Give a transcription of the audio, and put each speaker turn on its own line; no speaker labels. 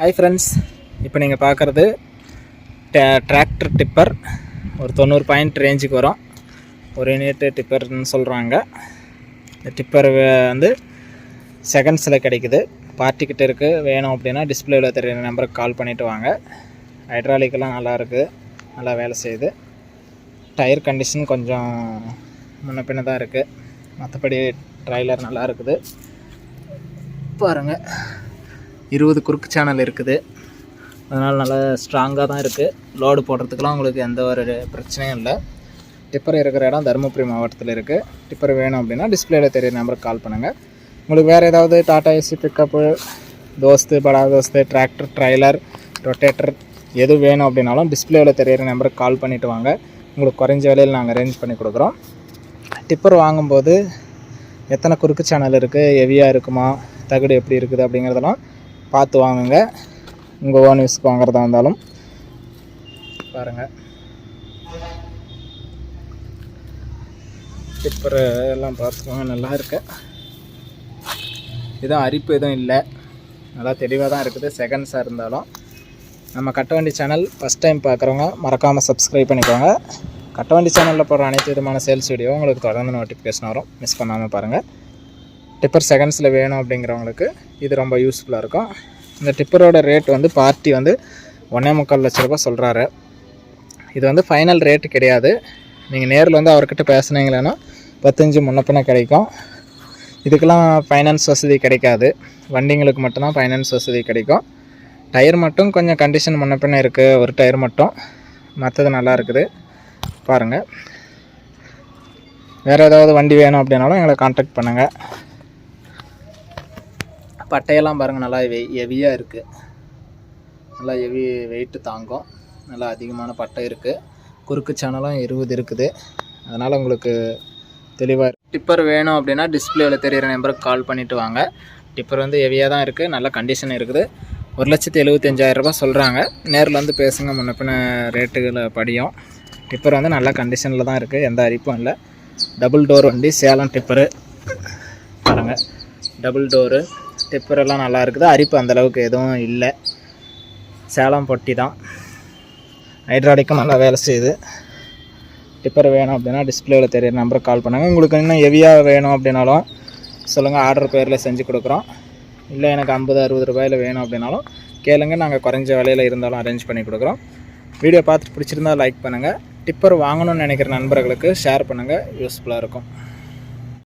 Hi friends இப்போ நீங்கள் பார்க்குறது டிராக்டர் டிப்பர் ஒரு தொண்ணூறு பாயிண்ட் ரேஞ்சுக்கு வரும். ஒரு யூனிட் டிப்பர்னு சொல்கிறாங்க இந்த டிப்பர் வந்து செகண்ட்ஸில் கிடைக்குது. பார்ட்டிக்கிட்ட இருக்குது வேணும் அப்படின்னா டிஸ்பிளேவில் தெரியுற நம்பருக்கு கால் பண்ணிவிட்டு வாங்க. ஹைட்ராலிக்கெல்லாம் நல்லா இருக்குது நல்லா வேலை செய்யுது. டயர் கண்டிஷன் கொஞ்சம் முன்ன பின்ன தான் இருக்குது மற்றபடி ட்ரைலர் நல்லா இருக்குது. பாருங்கள் இருபது குறுக்கு சேனல் இருக்குது. அதனால் நல்லா ஸ்ட்ராங்காக தான் இருக்குது லோடு போடுறதுக்கெலாம் உங்களுக்கு எந்த ஒரு பிரச்சனையும் இல்லை. டிப்பர் இருக்கிற இடம் தருமபுரி மாவட்டத்தில் இருக்குது டிப்பர் வேணும் அப்படின்னா டிஸ்பிளேல தெரிய நம்பருக்கு கால் பண்ணுங்கள் உங்களுக்கு வேறு ஏதாவது டாடா ஏசி பிக்கப்பு தோஸ்து படா தோஸ்து டிராக்டர் ட்ரைலர் ரொட்டேட்டர் எது வேணும் அப்படின்னாலும் டிஸ்பிளேவில் தெரியிற நம்பருக்கு கால் பண்ணிவிட்டு வாங்க. உங்களுக்கு குறைஞ்ச விலையில் நாங்கள் அரேஞ்ச் பண்ணி கொடுக்குறோம். டிப்பர் வாங்கும்போது எத்தனை குறுக்கு சேனல் இருக்குது ஹெவியாக இருக்குமா? தகடு எப்படி இருக்குது அப்படிங்கிறதெல்லாம் பார்த்து வாங்குங்க. உங்கள் ஓன் யூஸ்க்கு வாங்குறதா இருந்தாலும். பாருங்கள் டிப்பர் எல்லாம் பார்த்துக்கோங்க நல்லா இருக்கு. எதுவும் அரிப்பு எதுவும் இல்லை. நல்லா தெளிவாக தான் இருக்குது செகண்ட்ஸாக இருந்தாலும். நம்ம கட்டவண்டி சேனல் ஃபஸ்ட் டைம் பார்க்குறவங்க மறக்காமல் சப்ஸ்கிரைப் பண்ணிக்கோங்க. கட்டவண்டி சேனலில் போடுற அனைத்து விதமான சேல்ஸ் வீடியோ உங்களுக்கு தொடர்ந்து நோட்டிஃபிகேஷன் வரும். மிஸ் பண்ணாமல் பாருங்கள் டிப்பர் செகண்ட்ஸில் வேணும் அப்படிங்கிறவங்களுக்கு இது ரொம்ப யூஸ்ஃபுல்லாக இருக்கும். இந்த டிப்பரோட ரேட் வந்து பார்ட்டி வந்து ஒன்றே முக்கால் லட்ச ரூபா சொல்கிறாரு இது வந்து ஃபைனல் ரேட்டு கிடையாது. நீங்கள் நேரில் வந்து அவர்கிட்ட பேசுனீங்களேன்னா பத்தஞ்சு முன்னப்பின கிடைக்கும். இதுக்கெல்லாம் ஃபைனான்ஸ் வசதி கிடைக்காது. வண்டிங்களுக்கு மட்டும்தான் ஃபைனான்ஸ் வசதி கிடைக்கும். டயர் மட்டும் கொஞ்சம் கண்டிஷன் முன்ன பின்ன இருக்குது ஒரு டயர் மட்டும். மற்றது நல்லா இருக்குது. பாருங்கள் வேறு ஏதாவது வண்டி வேணும் அப்படின்னாலும் எங்களை காண்டாக்ட் பண்ணுங்கள் பட்டையெல்லாம் பாருங்கள் நல்லா வெ ஹெவியாக இருக்குது நல்லா ஹெவி வெயிட்டு தாங்கும். நல்லா அதிகமான பட்டை இருக்குது குறுக்கு சேனலும் இருபது இருக்குது. அதனால் உங்களுக்கு தெளிவாக டிப்பர் வேணும் அப்படின்னா டிஸ்பிளேவில் தெரிகிற நம்பருக்கு கால் பண்ணிவிட்டு வாங்க. டிப்பர் வந்து ஹெவியாக தான் இருக்குது நல்ல கண்டிஷன் இருக்குது. ஒரு லட்சத்து எழுபத்தஞ்சாயிரரூபா சொல்கிறாங்க நேரில் வந்து பேசுங்க. முன்ன பின்ன ரேட்டுகளை படியும். டிப்பர் வந்து நல்ல கண்டிஷனில் தான் இருக்குது எந்த அரிப்பும் இல்லை. டபுள் டோர் வண்டி சேலம் டிப்பரு பாருங்கள் டபுள் டோரு டிப்பர் எல்லாம் நல்லா இருக்குது. அரிப்பு அந்தளவுக்கு எதுவும் இல்லை. சேலம் பொட்டி தான். ஹைட்ராலிக்கும் நல்லா வேலை செய்யுது. டிப்பர் வேணும் அப்படின்னா டிஸ்பிளேவில் தெரியிற நம்பருக்கு கால் பண்ணுங்கள் உங்களுக்கு இன்னும் ஹெவியாக வேணும் அப்படின்னாலும் சொல்லுங்கள் ஆர்டர் பேரில் செஞ்சு கொடுக்குறோம். இல்லை எனக்கு ஐம்பது அறுபது ரூபாயில் வேணும் அப்படின்னாலும் கேளுங்க. நாங்கள் குறைஞ்ச விலையில் இருந்தாலும் அரேஞ்ச் பண்ணி கொடுக்குறோம். வீடியோ பார்த்துட்டு பிடிச்சிருந்தா லைக் பண்ணுங்கள் டிப்பர் வாங்கணும்னு நினைக்கிற நண்பர்களுக்கு ஷேர் பண்ணுங்கள் யூஸ்ஃபுல்லாக இருக்கும்.